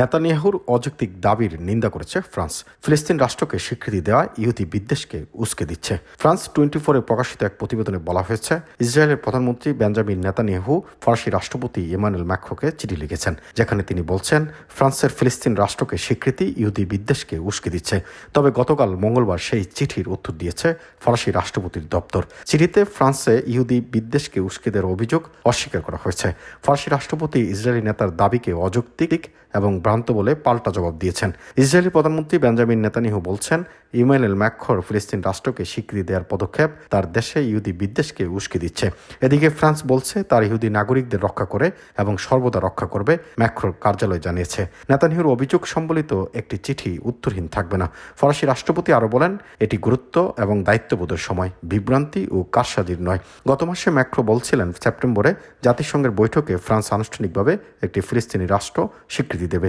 নেতানিয়াহুর অযৌক্তিক দাবির নিন্দা করেছে ফ্রান্স। ফিলিস্তিন রাষ্ট্রকে স্বীকৃতি দেওয়া ইহুদি বিদ্বেষকে উস্কে দিচ্ছে। ফ্রান্স টোয়েন্টি ফোরে প্রকাশিত এক প্রতিবেদনে বলা হয়েছে, ইসরায়েলের প্রধানমন্ত্রী বেঞ্জামিন নেতানিয়াহু ফরাসি রাষ্ট্রপতি ইমানুয়েল ম্যাক্রোকে চিঠি লিখেছেন, যেখানে তিনি বলছেন, ফ্রান্সের ফিলিস্তিন রাষ্ট্রকে স্বীকৃতি ইহুদি বিদ্বেষকে উস্কে দিচ্ছে। তবে গতকাল মঙ্গলবার সেই চিঠির উত্তর দিয়েছে ফরাসি রাষ্ট্রপতির দপ্তর। চিঠিতে ফ্রান্সে ইহুদি বিদ্বেষকে উস্কে দেওয়ার অভিযোগ অস্বীকার করা হয়েছে। ফরাসি রাষ্ট্রপতি ইসরায়েলি নেতার দাবিকে অযৌক্তিক এবং ভ্রান্ত বলে পাল্টা জবাব দিয়েছেন। ইসরায়েলি প্রধানমন্ত্রী বেঞ্জামিন নেতানিহু বলছেন, ইমানুয়েল ম্যাক্রোর ফিলিস্তিন রাষ্ট্রকে স্বীকৃতি দেওয়ার পদক্ষেপ তার দেশে ইহুদি বিদ্বেষকে উস্কে দিচ্ছে। এদিকে ফ্রান্স বলছে, তার ইহুদি নাগরিকদের রক্ষা করে এবং সর্বদা রক্ষা করবে, ম্যাক্রোর কার্যালয় জানিয়েছে। নেতানিহুর অভিযোগ সম্বলিত একটি চিঠি উত্তরহীন থাকবে না। ফরাসি রাষ্ট্রপতি আরও বলেন, এটি গুরুত্ব এবং দায়িত্ববোধের সময়, বিভ্রান্তি ও কারসাজির নয়। গত মাসে ম্যাক্রো বলছিলেন, সেপ্টেম্বরে জাতিসংঘের বৈঠকে ফ্রান্স আনুষ্ঠানিকভাবে একটি ফিলিস্তিনি রাষ্ট্র স্বীকৃতি দেবে।